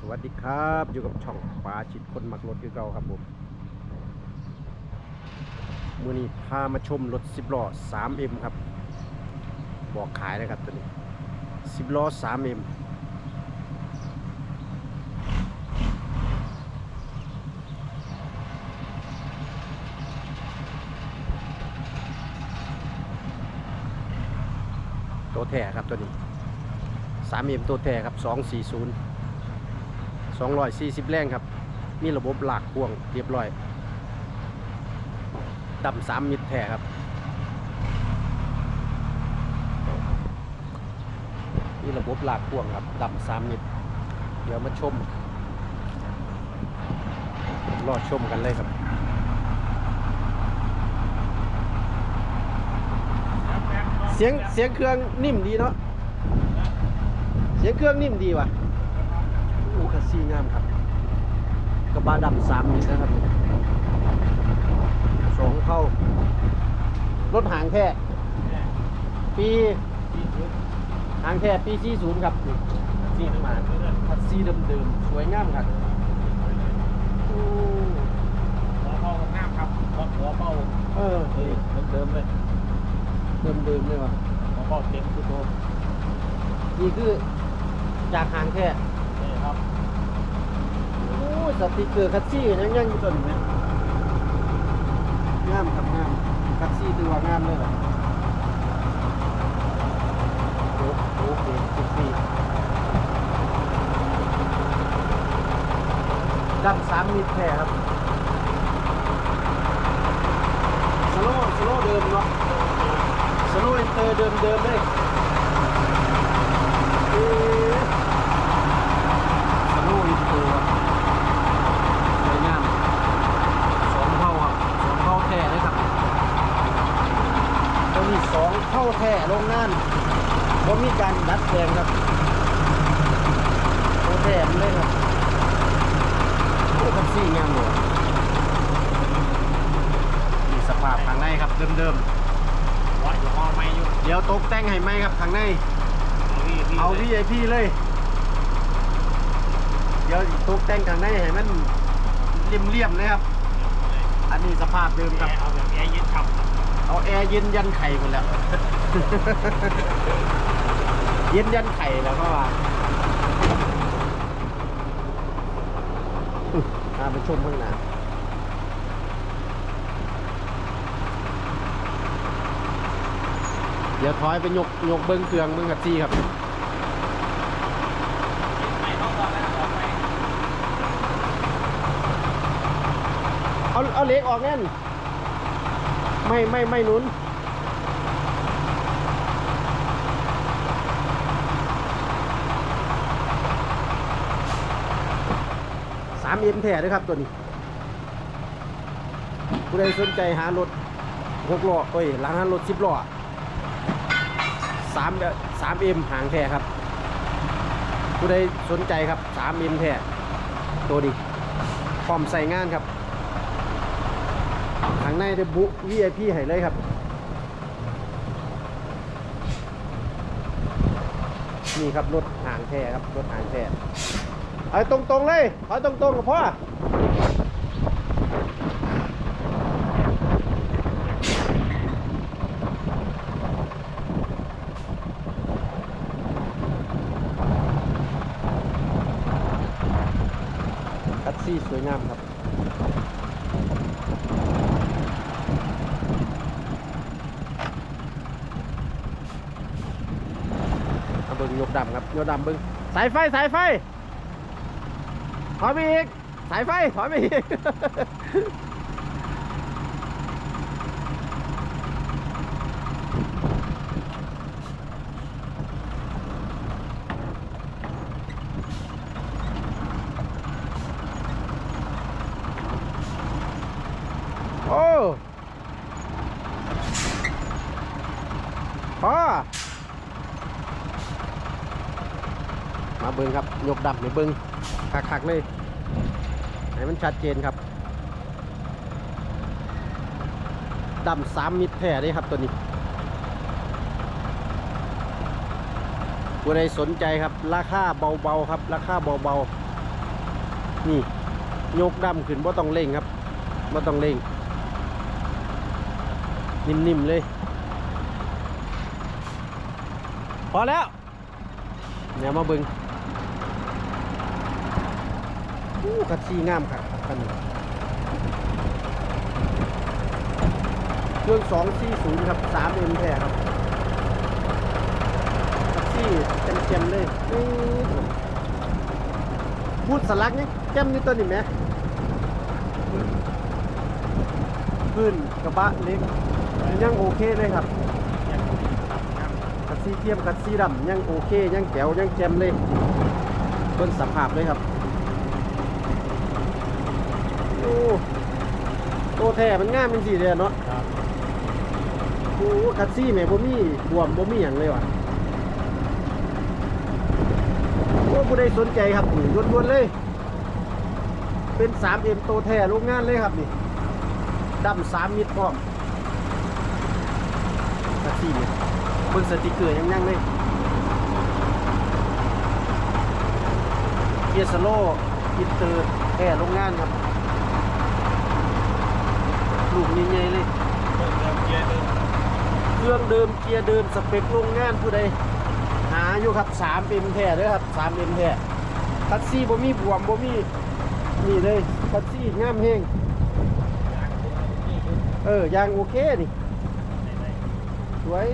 สวัสดีครับ อยู่กับช่องปลาชิดคนมักรถคือเก่าครับผมมือนี้พามาชมรถ10ล้อ 3M ครับ บอกขายนะครับตัวนี้10ล้อ 3M ตัวแท้ครับตัวนี้ 3M ตัวแท้ครับ 240 240 แรงครับ มีระบบหลากพ่วงเรียบร้อยดำสามมิตรแท้ครับ มีระบบหลากพ่วงครับดำสามมิตร เดี๋ยวมาชม รอชมกันเลยครับเสียงเสียงเครื่องนิ่มดีเนาะเสียงเครื่องนิ่มดีว่ะ อูคัสซี่งามครับ กระบะดำสามมิตรนะครับสองเข้ารถหางแท้ปีหางแท้ปีสี่ศูนย์ครับสี่ขึ้นมาคัสซี่เดิมๆสวยงามครับโอ้หัวเป้าน้ำครับหัวเป้าเออเฮ้ยเดิมๆเลยเดิมๆเลยว่ะหัวเป้าเต็มคือโตนี่คือจากหางแท้นี่ครับโอ้ย สติกเกอร์คัสซี่ยังยังอยู่ต้นไหมงามครับงามคัสซี่ถือว่างามเลยเหรอโอ้โหเก่งสิบปีดังสามมิตรแท้ครับสโลว์สโลว์เดิมเนาะสโลว์เอนเตอร์เดิมเดิมเลยเอ๊ะสโลว์เอนเตอร์ครับ สวยงามสองเท่าครับสองเท่าแท้เลยครับตัวนี้สองเท่า แท้โรงงานว่ามีการดัดแปลงครับตัวแท้มันเลยครับโอ้คันซี่งามเลยมีสภาพข้างในครับเดิมวัดอยู่ห้องไม่อยู่ๆเดี๋ยวตกแต่งให้ไหมครับข้างใน เอา VIP เลย เดี๋ยวตกแต่งข้างในให้มันเลี่ยมๆเลยครับ อันนี้สภาพเดิมครับ เอาแบบแอร์เย็นฉ่ำเอาแอร์เย็นยันไข่หมดแล้ว เย็นยันไข่แล้วก็ว่าพาไปชมข้างหน้าเดี๋ยวถอยไปยกยกเบิ้งเครื่องเบิ้งกับจี้ครับเอาเอาเล็กออกแน่นไม่ไม่ไม่หนุน สามเอ็มแท้ด้วยครับตัวนี้ผู้ใดสนใจหารถหกล้อเอ้ยหลังหารถสิบล้อสามสามเอ็มหางแท้ครับผู้ใดสนใจครับสามเอ็มแท้ตัวนี้พร้อมใส่งานครับข้างในได้บุ VIP ให้เลยครับนี่ครับรถหางแท้ครับรถหางแท้ เอาตรงๆเลยเอาตรงๆกับพ่อคัดซี่สวยงามครับเอาเบิ้งยกดำครับยกดำเบิ้งสายไฟสายไฟ ถอยไปอีก สายไฟ ถอยไปอีก โอ้พอมาเบิ้งครับ ยกดับในเบิ้ง คักๆเลยให้มันชัดเจนครับดำสามมิตรแท้เลยครับตัวนี้ผู้ใดสนใจครับ ราคาเบาๆครับ ราคาเบาๆนี่ยกดำขึ้นบ่ต้องเร่งครับบ่ต้องเร่ง นิ่มๆเลย พอแล้ว เดี๋ยวมาเบึง อู้คัดซีงามครับคันนี้เครื่อง240ครับ3 m แท้ครับคัดซีเต็มๆเลยนี่พูดสลักนี่แก้มนี่ตัวนี้ไหมพื้นกระบะเล็กยังโอเคเลยครับคัดซีเทียมคัดซีดำยังโอเคยังแก้วยังแจมเลยเบิ่งสภาพเลยครับ โอ้โตแท้มันงามเป็นสีเลยเนาะครับโอ้คัดซีแม่บ่มีบวมบ่มีหยังเลยว่ะโอ้ผู้ใดสนใจครับนี่ล้วนๆเลย เป็น 3M โตแท้โรงงานเลยครับนี่ดำ3มิตรพร้อมคัดซีเนี่ยเบิ่งสติกเกอร์ยังยังเลยเกียร์สโลอินเตอร์แอร์โรงงานครับ ลูกใหญ่ๆเลยเริ่มเริ่มเกียร์เริ่มเครื่องเดิมเกียร์เดิมสเปคโรงงานผู้ใดหาอยู่ครับ3เป็นแท้เด้อครับ3เป็นแท้คัดซี่บ่มีบวมบ่มีนี่เลยคัดซี่งามแฮงยางนี่คือเออยางโอเคนี่ไหนสวย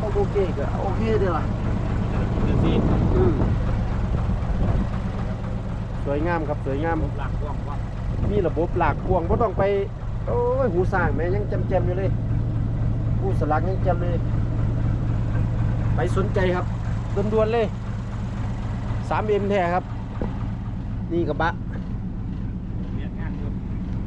ต้องโอเคก็โอเคเด้อล่ะๆคือซีอืมสวยงามครับสวยงามหลักกว้างกว้างมีระบบหลากพวงบ่ต้องไป โอ้ยหูสร้างแม่ยังจำๆอยู่เลยหูสลักยังจำเลย ไปสนใจครับด่วนๆเลย 3M แท้ครับ นี่กระบะเรียนงาน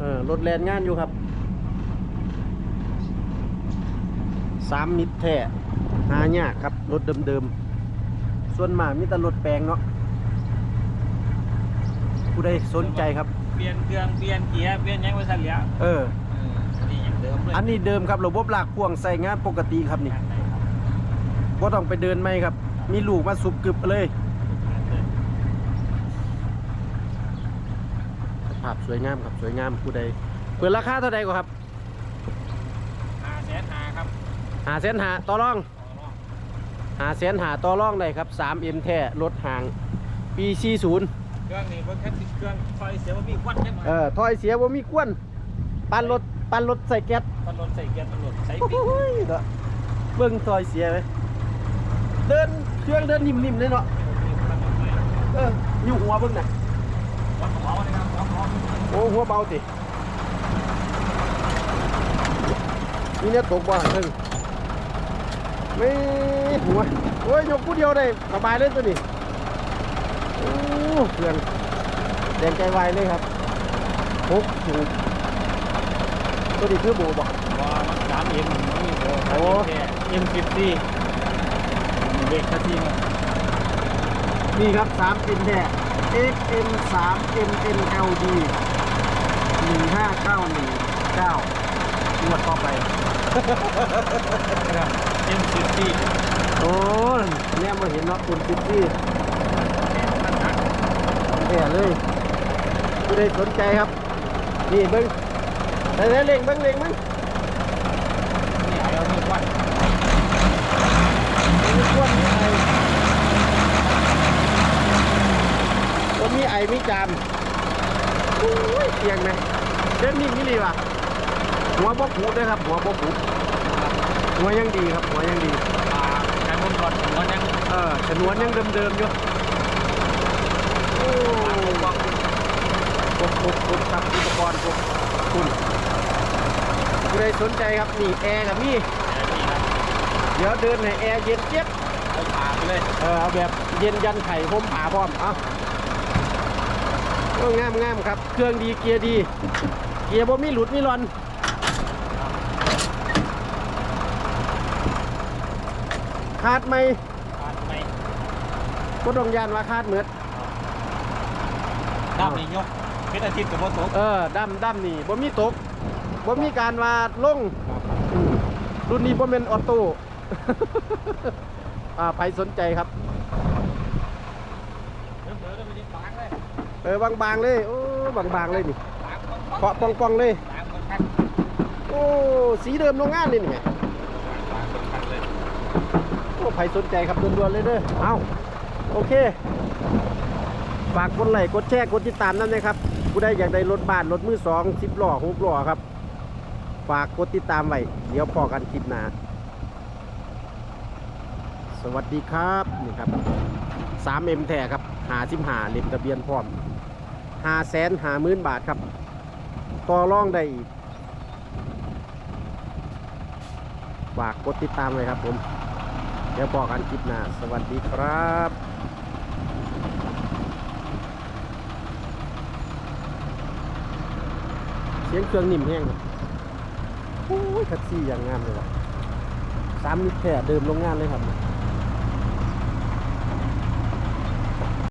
ออรถแลนงานอยู่ครับ3มิตรแท้หายากครับรถเดิมๆ ส่วนมากมีแต่รถแปลงเนาะผู้ใดสนใจครับ เปลี่ยนเครื่องเปลี่ยนเกียร์เปลี่ยนยังไว้สั่นแล้วเออ เอออันนี้ยังเดิมเลยอันนี้เดิมครับระบบหลากพ่วงใส่งานปกติครับนี่งานไหนครับก็ต้องไปเดินไหมครับ มีลูกมาสุบกึบเลย งานเดิมสภาพสวยงามครับสวยงามผู้ใดเปิดราคาเท่าใดก็ครับห้าแสนห้าครับหาเส้นหาต่อรองต่อรองหาเส้นหาต่อรองได้ครับ 3M แท้รถห่างปี40 เครื่องนี้เพิ่งแค่ติดเครื่องไฟเสียว่ามีควันยังไงเออถอยเสียบ่มีกวนปั่นรถปั่นรถใส่แก๊สตำรวจใส่เกียร์ตำรวจใส่โอ้ปิ๊กโหเนาะเบิ่งถอยเสียไหมเดินเครื่องเดินนิ่มๆเลยเนาะเอออยู่หัวเบิ่งน่ะ วัดหัวเลยครับวัดหัวโอ้หัวเบาตินี่เนี่ยตกบ่เพิ่งไม่หัวโอ้ยยกผู้เดียวได้สบายเลยตัวนี้โอ้ เครื่องแดงใจวายเลยครับหกสูบตัวนี้คือโบบอกว่ามันสามเอ็มมันมีโบโอ้เอ็มฟิฟตี้เบรกทัทีมนี่ครับ3เป็นแท้ XM 3 MNLD 15919งวดต่อไปเอ็มฟิฟตี้โอ้ยเนี่ยมาเห็นเนาะคุณคิดที่ แย่เลยผู้ใดสนใจครับ นี่เบิ้งได้ได้เล่งเบิ้งเล่งมั้งนี่เอามีควันมีควนมีไอก็มีไอมีจามโอ้ยเสียงไหมเดินนิ่งนี่ดีว่ะหัวบกหูด้วยครับ หัวบกหูหัวยังดีครับ หัวยังดีอ่าการมุ่งรถหัวยังเออฉนวนยังเดิมๆอยู่โอ้ บอก ครบครบครบครับอุปกรณ์ครบคุณผู้ใดสนใจครับนี่แอร์กับนี่นี่ครับเดี๋ยวเดินในแอร์เย็นเจี๊ยบเอาผ่าไปเลยเออเอาแบบเย็นยันไข่พมผาพร้อมเอาโอ้งามงามครับ เครื่องดีเกียร์ดี เกียร์บ่มีหลุดมีรอนคาดไหมผ่าทำไมก็ต้องยานว่าคาดเหมือดด้ามนี้ยก เป็นอาทิตย์กับโมโตกเออดำดำนี่บ่มีตกบ่มีการว่าลงอืมรุ่นนี้บ่เป็นออโต้ อ่าใครสนใจครับ เดี๋ยวเดี๋ยวไปยิงปางเลยเเออบางๆเลยโอ้บางๆเลยนี่สามคนเคาะปองๆเลยสามคนคันโอ้สีเดิมโรงงานนี่นี่ไงสามคนคันเลยโอ้ใครสนใจครับด่วนๆเลยเด้อเอาโอเค ฝากกดไลค์กดแชร์กดติดตามนั่นนะครับ ผู้ใดอยากได้รถบ้านรถมือสองสิบล้อหกล้อครับ ฝากกดติดตามไว้เดี๋ยวพอกันคลิปหน้าสวัสดีครับนี่ครับสามเอ็มแท้ครับหาสิบหาเล่มทะเบียนพร้อมหาแสนหาหมื่นบาทครับ ต่อรองได้อีกฝากกดติดตามเลยครับผม เดี๋ยวบอกกันคลิปหน้า สวัสดีครับ สียงเครื่องนิ่มแห้งโอ้ยแท็กซี่อย่างงามเลยว่ะสามมิตรแท้เดิมโรงงานเลยครับ